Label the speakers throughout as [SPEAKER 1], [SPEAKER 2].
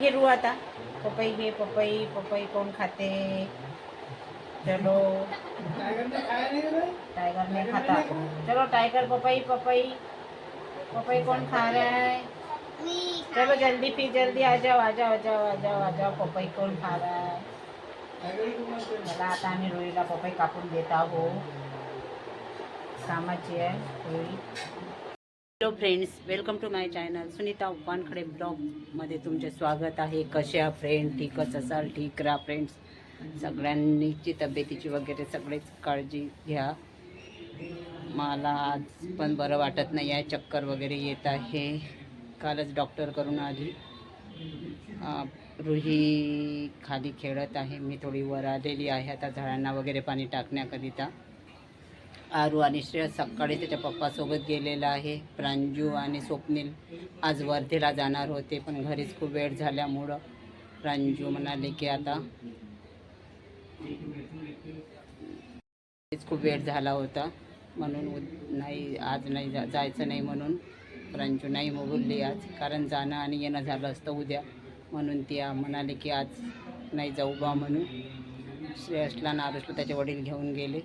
[SPEAKER 1] घे रू आता पपई घे पपई पपई कोण खाते चलो। टाइगर नहीं खाता। चलो टाइगर पपई पपई। पपई कौन खा रहा है? चलो जल्दी फिर जल्दी आ जाओ आ जाओ आ जाओ आ जाओ आ जाओ। पपई कौन खा रहा है? मला आता आम्ही रोईला पपई कापून देत आहो कामाची आहे रोई hello friends welcome to my channel Sunita Upankhade ब्लॉगमध्ये तुमचे स्वागत आहे. कसे आ फ्रेंड ठीकच असाल? ठीक राहा फ्रेंड्स सगळ्यांनीची तब्येतीची वगैरे सगळेच काळजी घ्या. मला आज पण बरं वाटत नाही आहे. चक्कर वगैरे येत आहे. कालच डॉक्टर करून आली. रुही खाली खेळत आहे. मी थोडी वर आलेली आहे. आता झाडांना वगैरे पाणी टाकण्याकरिता. आरू आणि श्रेयस सकाळी त्याच्या पप्पासोबत गेलेला आहे. प्रांजू आणि स्वप्नील आज वर्धेला जाणार होते पण घरीच खूप वेळ झाल्यामुळं प्रांजू म्हणाले की आता खूप वेळ झाला होता. म्हणून नाही आज नाही जा जायचं नाही म्हणून प्रांजू नाही बोलली आज. कारण जाणं आणि येणं झालं असतं उद्या. म्हणून ती म्हणाली म्हणाले की आज नाही जाऊ बा म्हणून. श्रेयसला आणि त्याचे वडील घेऊन गेले.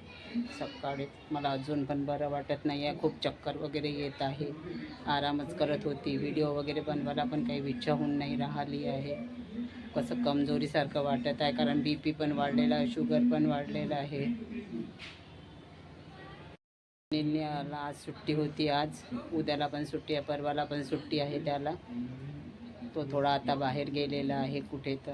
[SPEAKER 1] सकाळी मला अजून पण बरं वाटत नाही आहे खूप चक्कर वगैरे येत आहे. आरामच करत होती. व्हिडिओ वगैरे बनवायला पण काही इच्छा होऊन नाही राहिली आहे. कसं कमजोरीसारखं वाटत आहे कारण बी पी पण वाढलेला आहे शुगर पण वाढलेलं आहे. अनिलला आज सुट्टी होती आज. उद्याला पण सुट्टी आहे परवाला पण सुट्टी आहे त्याला. तो थोडा आता बाहेर गेलेला आहे कुठे तर.